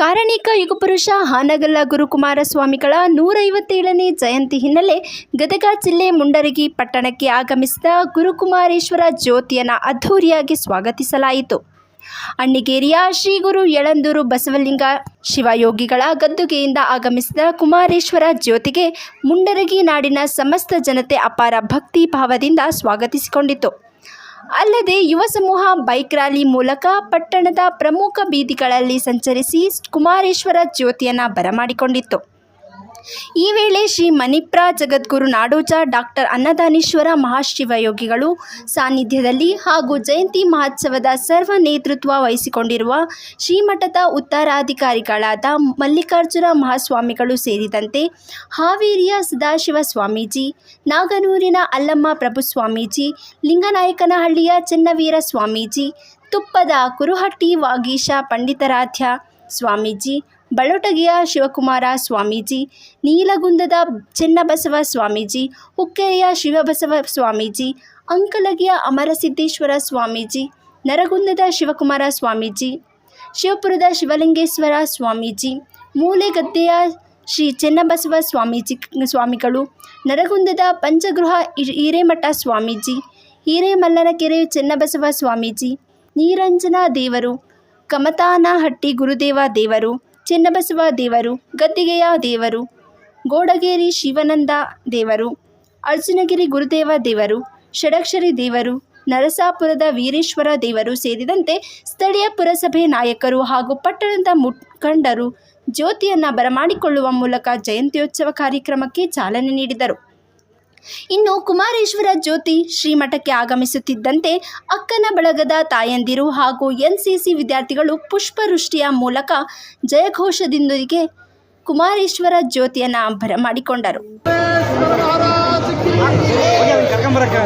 ಕಾರಣಿಕ ಯುಗಪುರುಷ ಹಾನಗಲ್ಲ ಗುರುಕುಮಾರ ಸ್ವಾಮಿಗಳ ನೂರೈವತ್ತೇಳನೇ ಜಯಂತಿ ಹಿನ್ನೆಲೆ ಗದಗ ಜಿಲ್ಲೆ ಮುಂಡರಗಿ ಪಟ್ಟಣಕ್ಕೆ ಆಗಮಿಸಿದ ಗುರುಕುಮಾರೇಶ್ವರ ಜ್ಯೋತಿಯನ್ನು ಅದ್ಧೂರಿಯಾಗಿ ಸ್ವಾಗತಿಸಲಾಯಿತು. ಅಣ್ಣಿಗೇರಿಯ ಶ್ರೀ ಗುರು ಯಳಂದೂರು ಬಸವಲಿಂಗ ಶಿವಯೋಗಿಗಳ ಗದ್ದುಗೆಯಿಂದ ಆಗಮಿಸಿದ ಕುಮಾರೇಶ್ವರ ಜ್ಯೋತಿಗೆ ಮುಂಡರಗಿ ನಾಡಿನ ಸಮಸ್ತ ಜನತೆ ಅಪಾರ ಭಕ್ತಿ ಭಾವದಿಂದ ಸ್ವಾಗತಿಸಿಕೊಂಡಿತು. ಅಲ್ಲದೆ ಯುವ ಸಮೂಹ ಬೈಕ್ ರ್ಯಾಲಿ ಮೂಲಕ ಪಟ್ಟಣದ ಪ್ರಮುಖ ಬೀದಿಗಳಲ್ಲಿ ಸಂಚರಿಸಿ ಕುಮಾರೇಶ್ವರ ಜ್ಯೋತಿಯನ್ನು ಬರಮಾಡಿಕೊಂಡಿತ್ತು. ಈ ವೇಳೆ ಶ್ರೀ ಮಣಿಪ್ರ ಜಗದ್ಗುರು ನಾಡೋಜ ಡಾಕ್ಟರ್ ಅನ್ನದಾನೇಶ್ವರ ಮಹಾಶಿವಯೋಗಿಗಳು ಸಾನ್ನಿಧ್ಯದಲ್ಲಿ ಹಾಗೂ ಜಯಂತಿ ಮಹೋತ್ಸವದ ಸರ್ವ ನೇತೃತ್ವ ವಹಿಸಿಕೊಂಡಿರುವ ಶ್ರೀಮಠದ ಉತ್ತರಾಧಿಕಾರಿಗಳಾದ ಮಲ್ಲಿಕಾರ್ಜುನ ಮಹಾಸ್ವಾಮಿಗಳು ಸೇರಿದಂತೆ ಹಾವೇರಿಯ ಸದಾಶಿವ ಸ್ವಾಮೀಜಿ, ನಾಗನೂರಿನ ಅಲ್ಲಮ್ಮ ಪ್ರಭು ಸ್ವಾಮೀಜಿ, ಲಿಂಗನಾಯಕನಹಳ್ಳಿಯ ಚೆನ್ನವೀರ ಸ್ವಾಮೀಜಿ, ತುಪ್ಪದ ಕುರುಹಟ್ಟಿ ವಾಗೀಶ ಪಂಡಿತಾರಾಧ್ಯ ಸ್ವಾಮೀಜಿ ಬಳೊಟಗಿಯ ಶಿವಕುಮಾರ ಸ್ವಾಮೀಜಿ, ನೀಲಗುಂದದ ಚೆನ್ನಬಸವ ಸ್ವಾಮೀಜಿ, ಹುಕ್ಕೆರೆಯ ಶಿವಬಸವ ಸ್ವಾಮೀಜಿ, ಅಂಕಲಗಿಯ ಅಮರಸಿದ್ದೇಶ್ವರ ಸ್ವಾಮೀಜಿ, ನರಗುಂದದ ಶಿವಕುಮಾರ ಸ್ವಾಮೀಜಿ, ಶಿವಪುರದ ಶಿವಲಿಂಗೇಶ್ವರ ಸ್ವಾಮೀಜಿ, ಮೂಲೆಗದ್ದೆಯ ಶ್ರೀ ಚೆನ್ನಬಸವ ಸ್ವಾಮೀಜಿ ಸ್ವಾಮಿಗಳು, ನರಗುಂದದ ಪಂಚಗೃಹ ಹಿರ್- ಹಿರೇಮಠ ಸ್ವಾಮೀಜಿ, ಹಿರೇಮಲ್ಲನಕೆರೆ ಚೆನ್ನಬಸವ ಸ್ವಾಮೀಜಿ, ನೀರಂಜನ ದೇವರು, ಕಮತಾನಹಟ್ಟಿ ಗುರುದೇವ ದೇವರು ಚೆನ್ನಬಸವ ದೇವರು, ಗದ್ದಿಗೆಯ ದೇವರು, ಗೋಡಗೇರಿ ಶಿವನಂದ ದೇವರು ಅರ್ಜುನಗಿರಿ ಗುರುದೇವ ದೇವರು, ಷಡಕ್ಷರಿ ದೇವರು, ನರಸಾಪುರದ ವೀರೇಶ್ವರ ದೇವರು ಸೇರಿದಂತೆ ಸ್ಥಳೀಯ ಪುರಸಭೆ ನಾಯಕರು ಹಾಗೂ ಪಟ್ಟಣದ ಮುಖಂಡರು ಜ್ಯೋತಿಯನ್ನು ಬರಮಾಡಿಕೊಳ್ಳುವ ಮೂಲಕ ಜಯಂತ್ಯೋತ್ಸವ ಕಾರ್ಯಕ್ರಮಕ್ಕೆ ಚಾಲನೆ ನೀಡಿದರು. ಇನ್ನು ಕುಮಾರೇಶ್ವರ ಜ್ಯೋತಿ ಶ್ರೀಮಠಕ್ಕೆ ಆಗಮಿಸುತ್ತಿದ್ದಂತೆ ಅಕ್ಕನ ಬಳಗದ ತಾಯಂದಿರು ಹಾಗೂ ಎನ್ಸಿಸಿ ವಿದ್ಯಾರ್ಥಿಗಳು ಪುಷ್ಪವೃಷ್ಟಿಯ ಮೂಲಕ ಜಯಘೋಷದೊಂದಿಗೆ ಕುಮಾರೇಶ್ವರ ಜ್ಯೋತಿಯನ್ನು ಬರಮಾಡಿಕೊಂಡರು ಕರ್ಕೊಂಬರಕ್ಕೆ